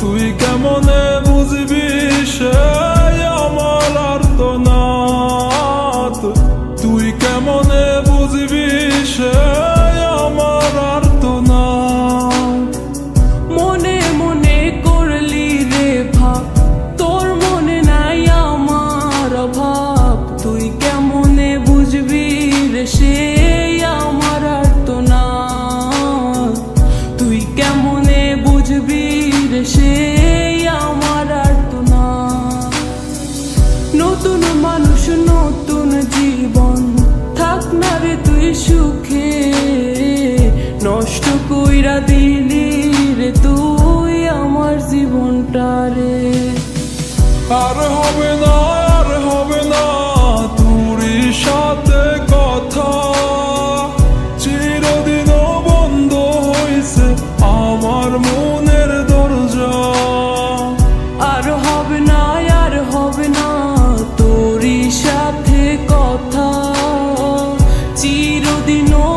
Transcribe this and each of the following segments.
তুই কেমনে সুখে নষ্ট কইরা দিলি রে তুই আমার জীবনটা রে। আর হবে না, আর হবে না তোর সাথে চিরদিনও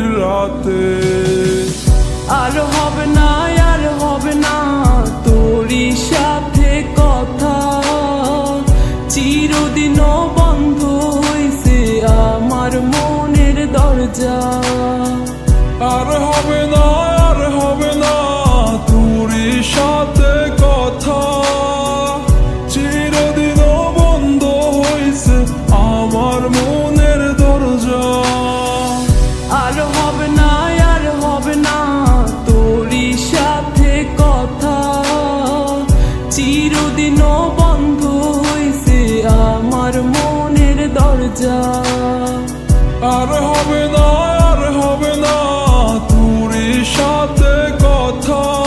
বন্ধ হইছে আমার মনের দরজা। আর হবে না আর হবে না তোর সাথে আর আর হবে না আর হবে না তোর সাথে কথা।